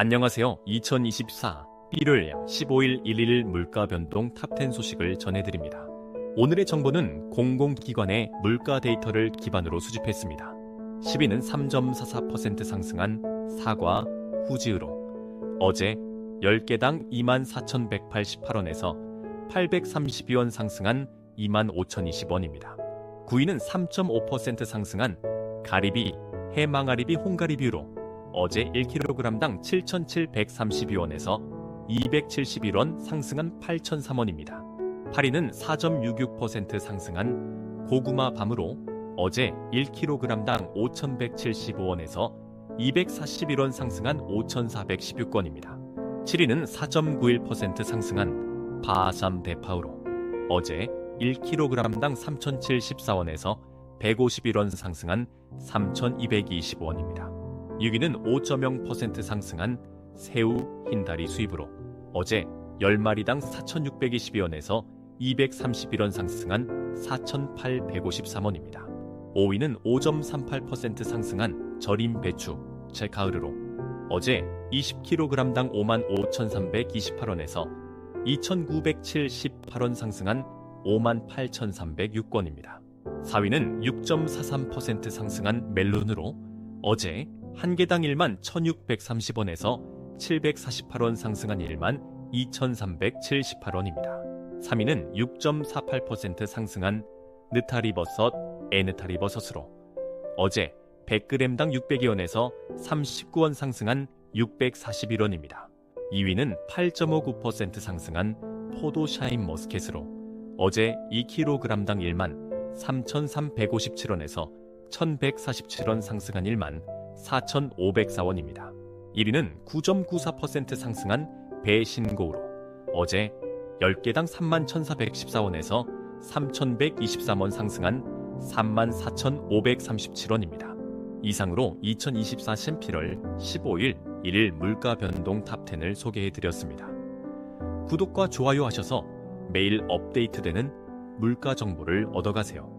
안녕하세요. 2024 1월 15일 11일 물가 변동 탑10 소식을 전해드립니다. 오늘의 정보는 공공기관의 물가 데이터를 기반으로 수집했습니다. 10위는 3.44% 상승한 사과, 후지으로 어제 10개당 24,188원에서 832원 상승한 25,020원입니다. 9위는 3.5% 상승한 가리비, 해망아리비, 홍가리비로 어제 1kg당 7,732원에서 271원 상승한 8,003원입니다. 8위는 4.66% 상승한 고구마 밤으로 어제 1kg당 5,175원에서 241원 상승한 5,416원입니다. 7위는 4.91% 상승한 바삼 대파우로 어제 1kg당 3,074원에서 151원 상승한 3,220원입니다. 6위는 5.0% 상승한 새우 흰다리 수입으로 어제 10마리당 4,622원에서 231원 상승한 4,853원입니다. 5위는 5.38% 상승한 절임 배추 젤카으르로 어제 20kg당 55,328원에서 2,978원 상승한 58,306원입니다. 4위는 6.43% 상승한 멜론으로 어제 한 개당 1만 1,630원에서 748원 상승한 1만 2,378원입니다. 3위는 6.48% 상승한 느타리버섯, 에느타리버섯으로 어제 100g당 600원에서 39원 상승한 641원입니다. 2위는 8.59% 상승한 포도 샤인 머스켓으로 어제 2kg당 1만 3,357원에서 1,147원 상승한 1만 4,504원입니다. 1위는 9.94% 상승한 배신고우로 어제 10개당 31,414원에서 3,123원 상승한 34,537원입니다. 이상으로 2024 샘피럴 15일 1일 물가 변동 탑10을 소개해드렸습니다. 구독과 좋아요 하셔서 매일 업데이트되는 물가 정보를 얻어가세요.